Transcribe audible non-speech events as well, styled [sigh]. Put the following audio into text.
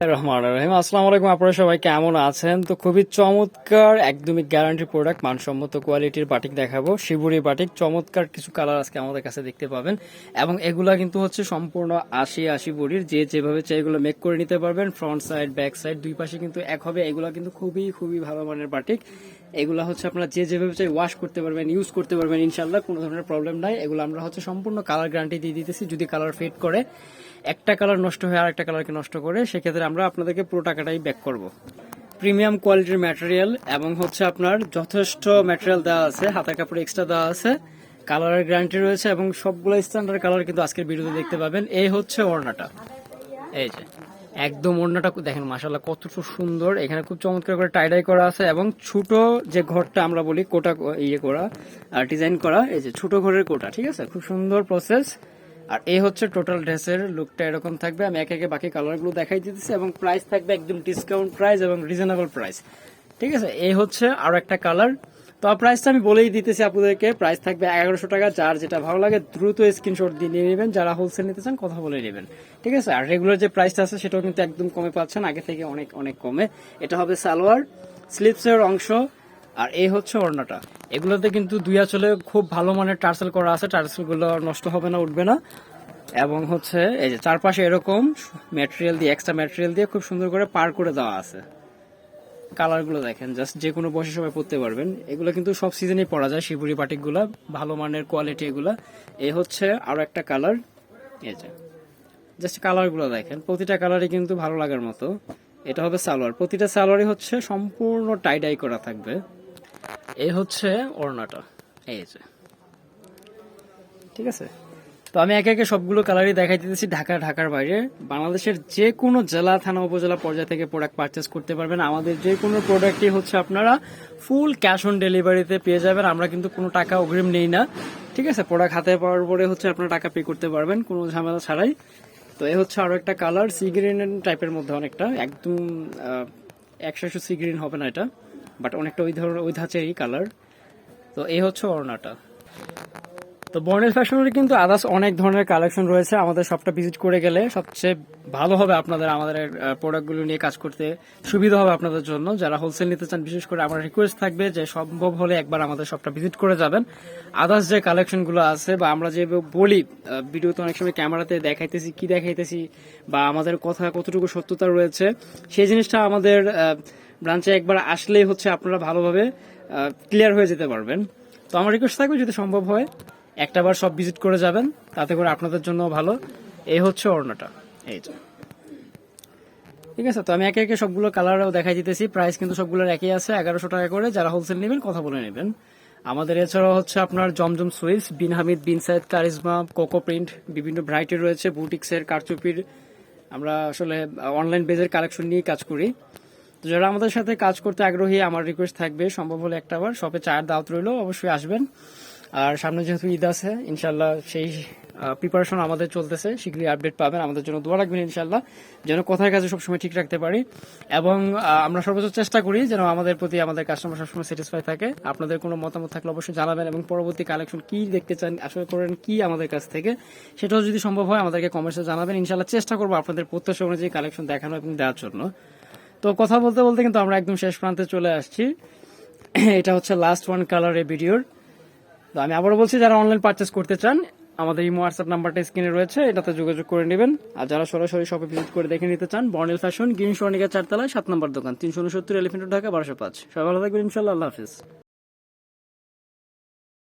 রহমান রহিম। আসসালামু আলাইকুম আপনারা সবাই কেমন আছেন? তো খুবই চমৎকার, একদমই গ্যারান্টি প্রোডাক্ট মানসম্মত কোয়ালিটির বাটিক দেখাবো। শিবুরি বাটিক চমৎকার কিছু কালার আজকে আমাদের কাছে দেখতে পাবেন। এবং এগুলা কিন্তু হচ্ছে সম্পূর্ণ আশি আশি বড়ির। যে যেভাবে চাই এগুলো মেক করে নিতে পারবেন। ফ্রন্ট সাইড ব্যাক সাইড দুই পাশে কিন্তু এক হবে। এগুলা কিন্তু খুবই খুবই ভালো মানের বাটিক এগুলা হচ্ছে আপনারা যে যেভাবে চাই ওয়াশ করতে পারবেন ইউজ করতে পারবেন ইনশাল্লাহ কোনো ধরনের প্রবলেম নাই। এগুলো আমরা হচ্ছে সম্পূর্ণ কালার গ্যারান্টি দিয়ে দিতেছি, যদি কালার ফেড করে, একটা কালার নষ্ট হয়ে আরেকটা কালারকে নষ্ট করে, সেক্ষেত্রে আমরা আপনাদেরকে পুরো টাকাটাই ব্যাক করব। প্রিমিয়াম কোয়ালিটির ম্যাটেরিয়াল এবং হচ্ছে আপনার যথেষ্ট ম্যাটেরিয়াল দেওয়া আছে, হাতের কাপড় এক্সট্রা দেওয়া আছে কালারের গ্যারান্টি রয়েছে এবং সবগুলো স্ট্যান্ডার্ড কালার কিন্তু আজকের ভিডিওতে দেখতে পাবেন। এই হচ্ছে ওড়নাটা। এই যে। একদম ওড়নাটা দেখেন মাসাল্লাহ কতটা সুন্দর। এখানে খুব চমৎকার করে টাইডাই করা আছে এবং ছোট যে ঘরটা আমরা বলি, কোটা ইয়ে করা আর ডিজাইন করা, এই যে ছোট ঘরের কোটা, ঠিক আছে? খুব সুন্দর প্রসেস আর এই হচ্ছে টোটাল ড্রেসের লুকটা এরকম থাকবে। আমি একে একে বাকি কালারগুলো দেখাই দিতেছি এবং প্রাইস থাকবে একদম ডিসকাউন্ট প্রাইস এবং রিজনেবল প্রাইস ঠিক আছে? এই হচ্ছে আরও একটা কালার তো প্রাইসটা আমি বলেই দিতেছি আপনাদেরকে। প্রাইস থাকবে এগারোশো টাকা, যার যেটা ভালো লাগে দ্রুত স্ক্রিনশট দিয়ে নেবেন। যারা হোলসেল নিতে চান কথা বলে নেবেন। ঠিক আছে? আর রেগুলার যে প্রাইসটা আছে, সেটাও কিন্তু একদম কমে পাচ্ছেন। আগে থেকে অনেক অনেক কমে। এটা হবে সালোয়ার স্লিপসের অংশ, আর এই হচ্ছে ওড়নাটা। এগুলোতে কিন্তু দুই আঁচলে খুব ভালো মানের টার্সেল করা আছে। টার্সেলগুলো নষ্ট হবে না, উঠবে না। এবং হচ্ছে এই যে চারপাশে এরকম ম্যাটেরিয়াল দিয়ে এক্সট্রা ম্যাটেরিয়াল দিয়ে খুব সুন্দর করে পার করে দেওয়া আছে। কালারগুলো দেখেন জাস্ট যে কোনো বসে সময় পরতে পারবেন। এগুলো কিন্তু সব সিজনেই পরা যায়, শিবুরি বাটিকগুলো ভালো মানের কোয়ালিটি এগুলা। এই হচ্ছে আরও একটা কালার এই যে। জাস্ট কালারগুলো দেখেন, প্রতিটা কালারই কিন্তু ভালো লাগার মতো। এটা হবে সালোয়ার। প্রতিটা সালোয়ারই হচ্ছে সম্পূর্ণ টাইডাই করা থাকবে। এই হচ্ছে ওড়নাটা, এই যে। ঠিক আছে? তো আমি একে একে সবগুলো কালারই দেখাই দিতেছি ঢাকা, ঢাকার বাইরে। বাংলাদেশের যে কোনো জেলা, থানা, উপজেলা পর্যায় থেকে প্রোডাক্ট পারচেস করতে পারবেন। আমাদের যে কোনো প্রোডাক্টই হচ্ছে আপনারা ফুল ক্যাশ অন ডেলিভারিতে পেয়ে যাবেন। আমরা কিন্তু কোনো টাকা অগ্রিম নেই না। ঠিক আছে? প্রোডাক্ট হাতে পাওয়ার পরে হচ্ছে আপনারা টাকা পে করতে পারবেন, কোনো ঝামেলা ছাড়াই। তো এ হচ্ছে আরও একটা কালার সি গ্রিন টাইপের মধ্যে অনেকটা। একদম একশো একশো সি গ্রিন হবে না এটা। বাট অনেকটা ওই ধরনের, ওই ধাঁচেরই কালার তো এই হচ্ছে ওড়নাটা তো বর্ণেল ফ্যাশনের কিন্তু আদার্স অনেক ধরনের কালেকশন রয়েছে। আমাদের সবটা ভিজিট করে গেলে সবচেয়ে ভালো হবে আপনাদের আমাদের প্রোডাক্টগুলো নিয়ে কাজ করতে। সুবিধা হবে আপনাদের জন্য। যারা হোলসেল নিতে চান, বিশেষ করে আমার রিকোয়েস্ট থাকবে যে সম্ভব হলে একবার আমাদের সবটা ভিজিট করে যাবেন। আদার্স যে কালেকশনগুলো আছে বা আমরা যে বলি ভিডিওতে অনেক সময় ক্যামেরাতে দেখাইতেছি, কি দেখাইতেছি বা আমাদের কথা কতটুকু সত্যতা রয়েছে, সেই জিনিসটা আমাদের ব্রাঞ্চে একবার আসলেই হচ্ছে আপনারা ভালোভাবে ক্লিয়ার হয়ে যেতে পারবেন। তো আমার রিকোয়েস্ট থাকবে যদি সম্ভব হয় একটা বার সব ভিজিট করে যাবেন, তাতে করে আপনাদের জন্য ভালো। এই হচ্ছে ওড়নাটা, এই যে। ঠিক আছে, তো আমি একে একে সবগুলো কালারও দেখাই দিতেছি। প্রাইস কিন্তু সবগুলোর একই আছে, এগারোশো টাকা করে। যারা হোলসেল নেবেন, কথা বলে নেবেন। আমাদের এছাড়াও হচ্ছে আপনার Zamzam Swiss bin Hamid, bin Saeed, Karishma, coco print, বিভিন্ন ভ্যারাইটি রয়েছে, বুটিক্সের, কারচুপির। আমরা আসলে অনলাইন বেজের কালেকশন নিয়ে কাজ করি। তো যারা আমাদের সাথে কাজ করতে আগ্রহী, আমার রিকোয়েস্ট থাকবে, সম্ভব হলে একটা বার শপে চায়ের দাওয়াত রইল, অবশ্যই আসবেন। আর সামনে যেহেতু ঈদ আছে ইনশাল্লাহ সেই প্রিপারেশন আমাদের চলতেছে। শীঘ্রই আপডেট পাবেন। আমাদের জন্য দোয়া রাখবেন ইনশাল্লাহ যেন কথার কাছে সবসময় ঠিক রাখতে পারি। এবং আমরা সর্বোচ্চ চেষ্টা করি যেন আমাদের প্রতি আমাদের কাস্টমার সবসময় স্যাটিসফাই থাকে। আপনাদের কোনো মতামত থাকলে অবশ্যই জানাবেন এবং পরবর্তী কালেকশন কি দেখতে চান, আসলে করেন কি আমাদের কাছ থেকে, সেটাও যদি সম্ভব হয় আমাদেরকে কমেন্টসে জানাবেন। ইনশাল্লাহ চেষ্টা করব আপনাদের প্রত্যাশা অনুযায়ী কালেকশন দেখানো এবং দেওয়ার জন্য। তো কথা বলতে বলতে কিন্তু আমরা একদম শেষ প্রান্তে চলে আসছি। [clears throat] এটা হচ্ছে লাস্ট ওয়ান কালার এই ভিডিওর তো আমি আবারও বলছি, যারা অনলাইন পারচেস করতে চান, আমাদের এই হোয়াটসঅ্যাপ নাম্বারটা স্ক্রিনে রয়েছে, এটাতে যোগাযোগ করে নেবেন। আর যারা সরাসরি শপে ভিজিট করে দেখে নিতে চান বর্নেল ফ্যাশন গ্রিন সোনিকা চারতলায়, সাত নম্বর দোকান, তিনশো উনসত্তর এলিফেন্ট ঢাকা, বারোশো পাঁচ। সবাই ভালো থাকবেন ইনশাল্লাহ আল্লাহ হাফিজ।